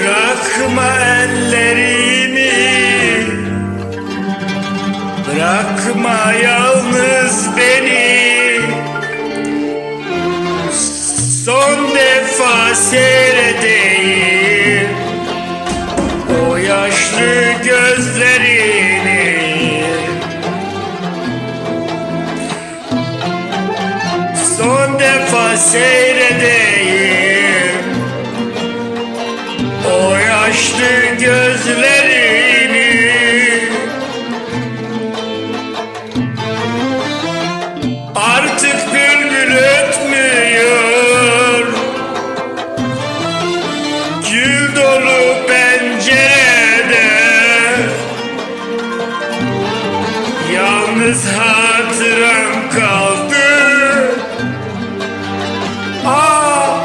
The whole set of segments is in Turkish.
Bırakma ellerimi. Bırakma yalnız beni. Son defa seyredeyim. O yaşlı gözlerini. Son defa seyredeyim. Yaşlı gözlerini. Artık bülbül ötmüyor. Gül dolu pencerede. Yalnız hatıram kaldı. Ah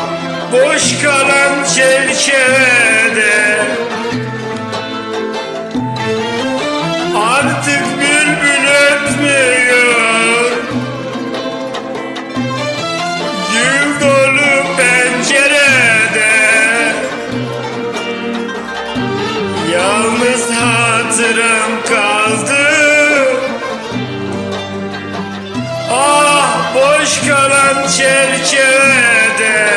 boş kalan çerçevede hatıram kaldı Ah boş kalan çerçevede.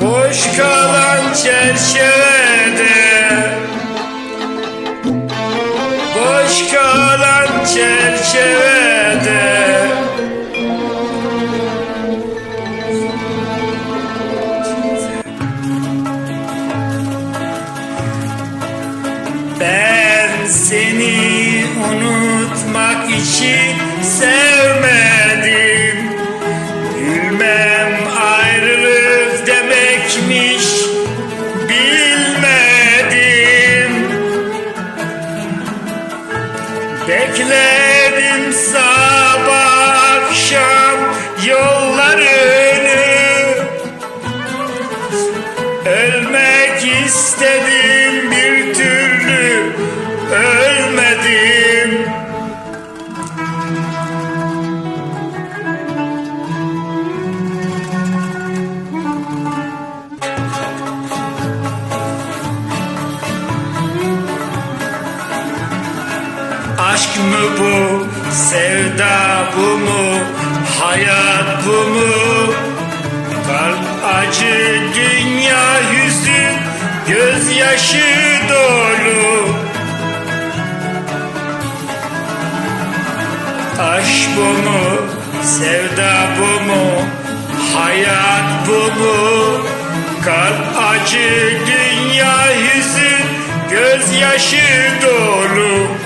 Boş kalan çerçevede. Boş kalan çerçevede Bekledim sabah akşam yollarını Ölmek istedim sevda bu mu, hayat bu mu? Kalp acı, dünya hüzün, gözyaşı dolu. Aşk bu mu, sevda bu mu, hayat bu mu? Kalp acı, dünya hüzün, gözyaşı dolu.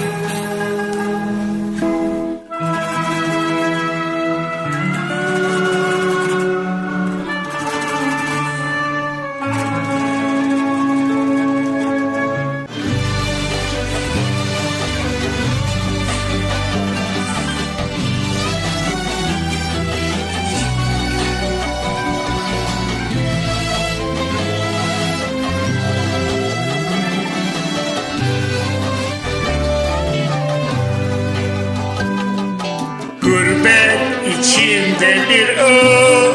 Bir o.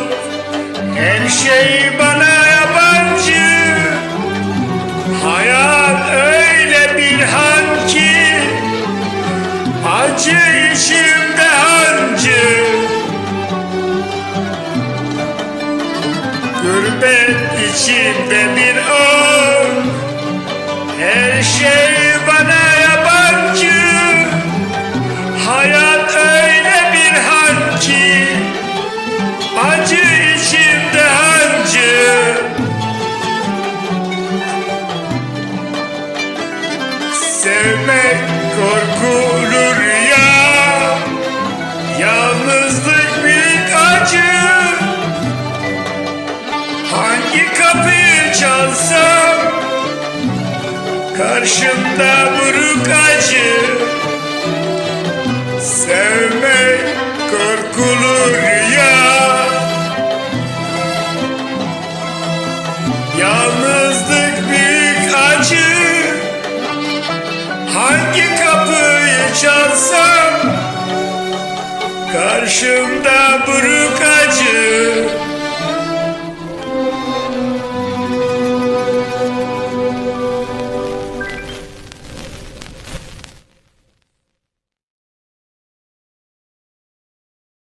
Her şey bana yabancı. Hayat öyle bir han ki Acı içimde hancı. Gurbet içimde Yalnızlık büyük acı. Hangi kapıyı çalsam? Karşımda buruk acı. Sevmek korkulu Karşımda buruk